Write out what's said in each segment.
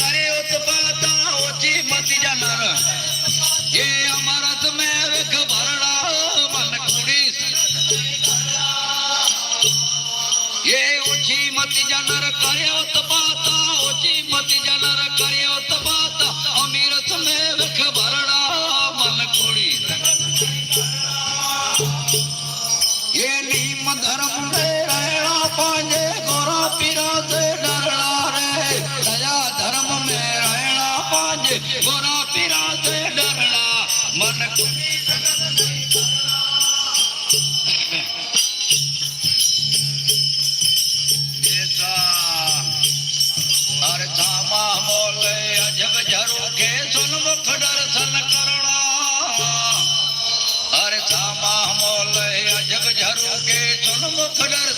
करे उत्पाता ओची मत जानर ये अमरत मेर भरड़ा मन कुड़ी ये ओची मत जानर करे उत्पाता ओची मत जानर करे उत्पाता अमीरत मेर ગુરુ પીરા સે ડરના મન કોઈ જગત નહીં અરે સામા મોલે અજબ ઝરુકે સુન મુખ ડર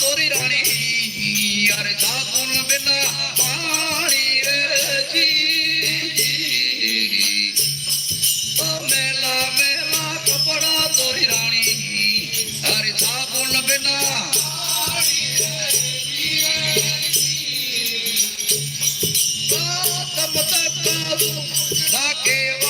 তোর রানী আর যা করবে না Thank you.